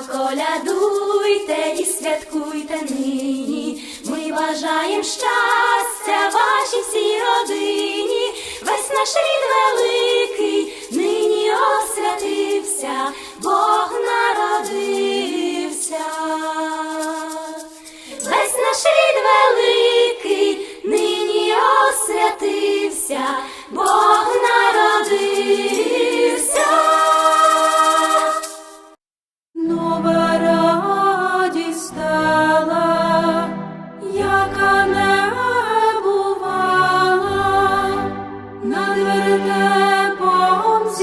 Колядуйте і святкуйте нині. Ми бажаєм щастя вашій всій родині. Весь наш рід великий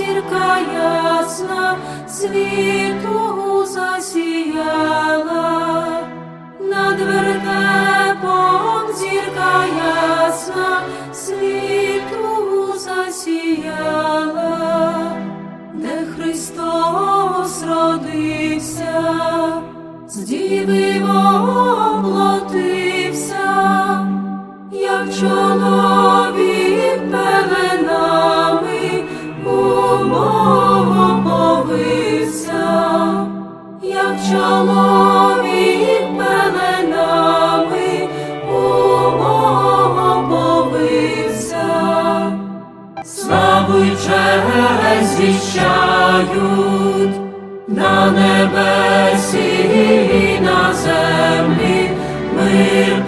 зірка ясна, світу засіяла, над вертепом зірка ясна, світу засіяла. Де Христос родився, з діви чоловік пеленами умоповився, слави честь звіщають на небесі і на землі мир.